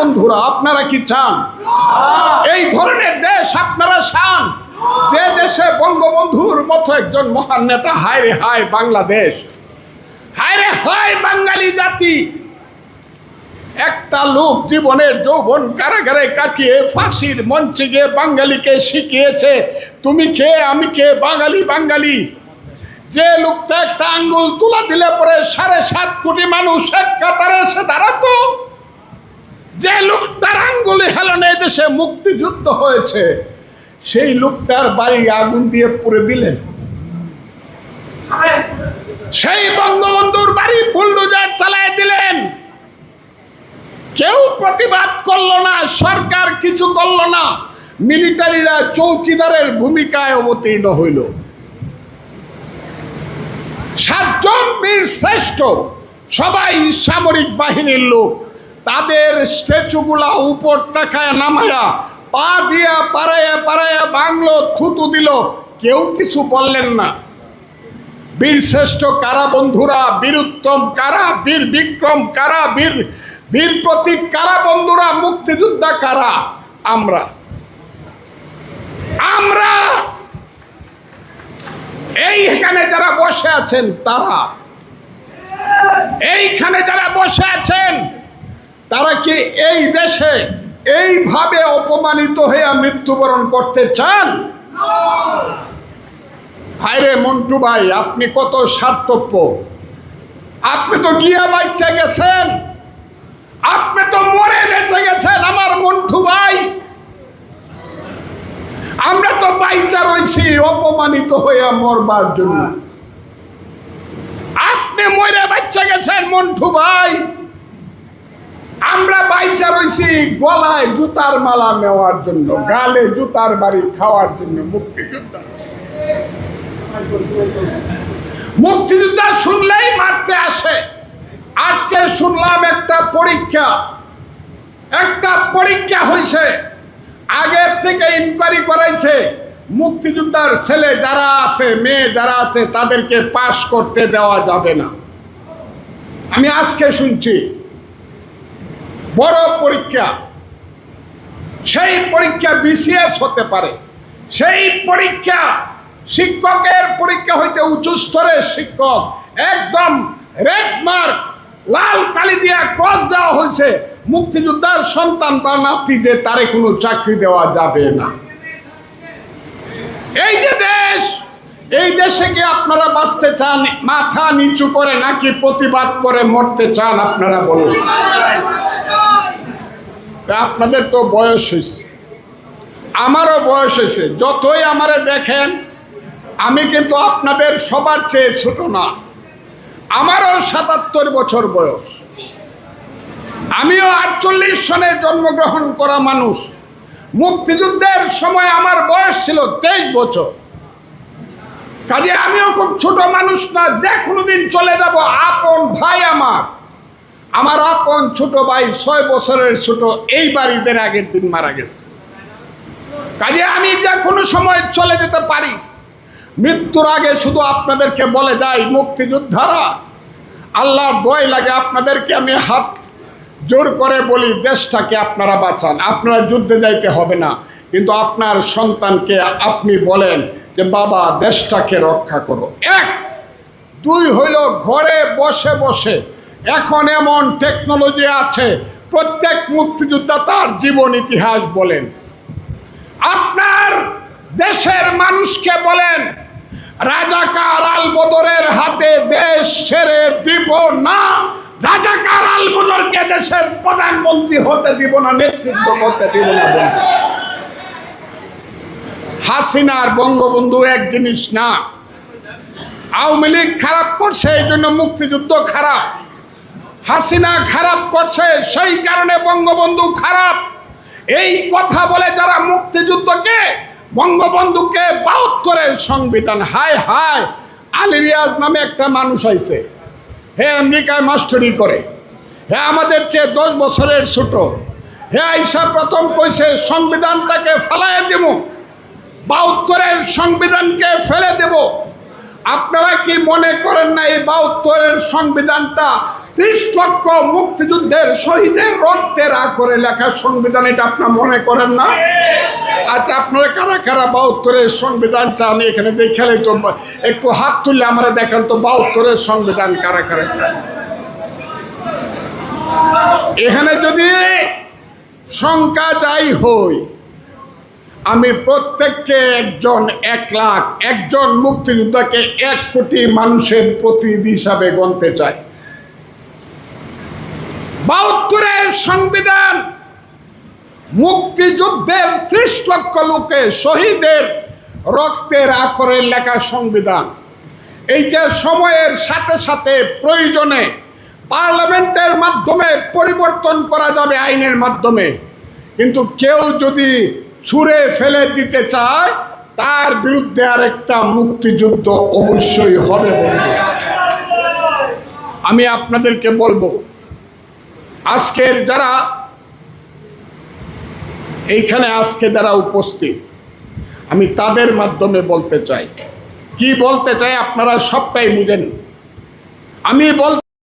বন্ধুরা, আপনারা কি চান? এই ধরনের দেশ আপনারা চান? যে দেশে বঙ্গবন্ধুর মতো একজন মহান নেতা, হায় রে হায় বাংলাদেশ, হায় রে হায় বাঙালি জাতি। একটা লোক জীবনের যৌবন কারাগারে কাটিয়ে ফাঁসির মঞ্চে গিয়ে বাঙালিকে শিখিয়েছে, তুমি কে? আমি কে? বাঙালি বাঙালি। যে লোকটা একটা আঙ্গুল তুলা দিলে পরে সাড়ে সাত কোটি মানুষ এক কাতারে এসে দাঁড়াতো। যে লোকটার আঙ্গুলে হেলনে দেশে মুক্তিযুদ্ধ হয়েছে, সেই লোকটার বাড়ি আগুন দিয়ে পুড়ে দিলেন। সেই বঙ্গবন্ধুর বাড়ি বুলডোজার চালায় দিলেন। কেউ প্রতিবাদ করল না, সরকার কিছু করল না, মিলিটারিরা চৌকিদারের ভূমিকায় অবতীর্ণ হইল। সাতজন বীর শ্রেষ্ঠ, সবাই সামরিক বাহিনীর লোক। তাদের স্ট্যাচুগুলা উপর তাকায় নামায়া, পা দিয়া পাড়াইয়া পাড়াইয়া বাংলো থুতু দিল। কেউ কিছু বললেন না। বীর শ্রেষ্ঠ কারা বন্ধুরা? বীরুত্তম কারা? বীর বিক্রম কারা? বীর বীর প্রতীক কারা বন্ধুরা? মুক্তিযোদ্ধা কারা? আমরা। আমরা! এইখানে যারা বসে আছেন, তারা। এইখানে যারা বসে আছেন তারা কি এই দেশে এইভাবে অপমানিত হয়ে মৃত্যুবরণ করতে চান? হায়রে মন্টু ভাই, আপনি কত স্বার্থপ্য আপনি তো গিয়া বাচ্চা গেছেন। আপনি তো মরে বেঁচে গেছেন আমার মন্টু ভাই। আমরা তো বাইচা রয়েছি অপমানিত হইয়া মরবার জন্য। আপনি মরে বাচ্চা গেছেন মন্টু ভাই। আমরা বাইচা রয়েছি গলায় জুতার মালা নেওয়ার জন্য, গালে জুতার বাড়ি খাওয়ার জন্য মুক্তিযোদ্ধা। মুক্তিযোদ্ধা শুনলেই মারতে আসে। আজকে শুনলাম একটা পরীক্ষা। একটা পরীক্ষা হয়েছে আগের থেকে ইনকোয়ারি করাইছে, মুক্তিযোদ্ধার ছেলে যারা আছে, মেয়ে যারা আছে, তাদেরকে পাশ করতে দেওয়া যাবে না। আমি আজকে শুনছি বড় পরীক্ষা। সেই পরীক্ষা বিসিএস হতে পারে। সেই পরীক্ষা শিক্ষকের পরীক্ষা হইতে উঁচু স্তরের শিক্ষক। একদম রেড মার্ক লাল কালি দিয়া ক্রস দেওয়া হয়েছে মুক্তিযোদ্ধার সন্তান বা নাতি যে তারে কোনো চাকরি দেওয়া যাবে না। এই যে দেশ এই দেশে কি আপনারা বাঁচতে চান, মাথা নিচু করে নাকি প্রতিবাদ করে মরতে চান, আপনারা বলুন। আপনাদের তো বয়স হয়েছে আমারও বয়স হয়েছে যতই আমারে দেখেন, আমি কিন্তু আপনাদের সবার চেয়ে ছোট না। আমারও সাতাত্তর বছর বয়স। আমিও আটচল্লিশ সনে জন্মগ্রহণ করা মানুষ। মুক্তিযুদ্ধের সময় আমার বয়স ছিল তেইশ বছর। কাজে আমিও খুব ছোট মানুষ না, যে কোনো দিন চলে যাব, আপন ভাই আমার। আমার আপন ছোট ভাই ছয় বছরের ছোট, এই বাড়িদের আগের দিন মারা গেছে। কাজে আমি যে কোনো সময় চলে যেতে পারি। মৃত্যুর আগে শুধু আপনাদেরকে বলে যাই, মুক্তিযোদ্ধারা, আল্লাহর দয় লাগে আপনাদেরকে, আমি হাত জোর করে বলি, দেশটাকে আপনারা বাঁচান। আপনারা যুদ্ধে যাইতে হবে না। কিন্তু আপনার সন্তানকে আপনি বলেন যে বাবা, দেশটাকে রক্ষা করো। এক, দুই হইল ঘরে বসে বসে। এখন এমন টেকনোলজি আছে, প্রত্যেক মুক্তিযোদ্ধা তার জীবন ইতিহাস বলেন। আপনার দেশের মানুষকে বলেন, রাজাকার আল বদরের হাতে দেশ ছেড়ে দিব না। রাজাকার আল বদরকে দেশের প্রধানমন্ত্রী হতে দিব না, নেতৃত্ব করতে দিব না। হাসিনার বঙ্গবন্ধু এক জিনিস না। আওয়ামী লীগ খারাপ করছে, এই জন্য মুক্তিযুদ্ধ খারাপ। হাসিনা খারাপ করছে, সেই কারণে বঙ্গবন্ধু খারাপ। এই কথা বলে যারা মুক্তিযুদ্ধকে, বঙ্গবন্ধুকে বাহাত্তরের সংবিধান, হায় হায় আলিরিয়াজ নামে একটা মানুষ আইছে। হে আমেরিকায় মাস্টারি করে। হে আমাদের চেয়ে দশ বছরের ছোট। হে আইসা প্রথম কইছে, সংবিধানটাকে ফেলায় দেব বাহাত্তরের সংবিধানকে ফেলে দেব। আপনারা কি মনে করেন না এই বাহাত্তরের সংবিধানটা ত্রিশ লক্ষ মুক্তিযুদ্ধের শহীদের রক্তের করে লেখা সংবিধান, এটা আপনার মনে করেন না? আচ্ছা আপনারা কারা কারা বাহাত্তরের সংবিধান চান? এখানে দেখালে তো একটু হাত তুললে আমরা দেখেন তো বাহাত্তরের সংবিধান কারা কারা চান এখানে যদি সংখ্যা যাই হই আমি প্রত্যেককে একজন এক লাখ, একজন মুক্তিযোদ্ধাকে এক কোটি মানুষের প্রতিনিধি হিসাবে গণতে চাই। বাহাত্তরের সংবিধান মুক্তিযুদ্ধের ত্রিশ লক্ষ লোকে শহীদের রক্তের আকরের লেখা সংবিধান। এইটা সময়ের সাথে সাথে প্রয়োজনে পার্লামেন্টের মাধ্যমে পরিবর্তন করা যাবে আইনের মাধ্যমে। কিন্তু কেউ যদি ছুঁড়ে ফেলে দিতে চায়, তার বিরুদ্ধে আরেকটা মুক্তিযুদ্ধ অবশ্যই হবে আমি আপনাদেরকে বলব, আজকের যারা এইখানে আজকে যারা উপস্থিত, আমি তাদের মাধ্যমে বলতে চাই। কি বলতে চাই আপনারা সবটাই বুঝেন। আমি বল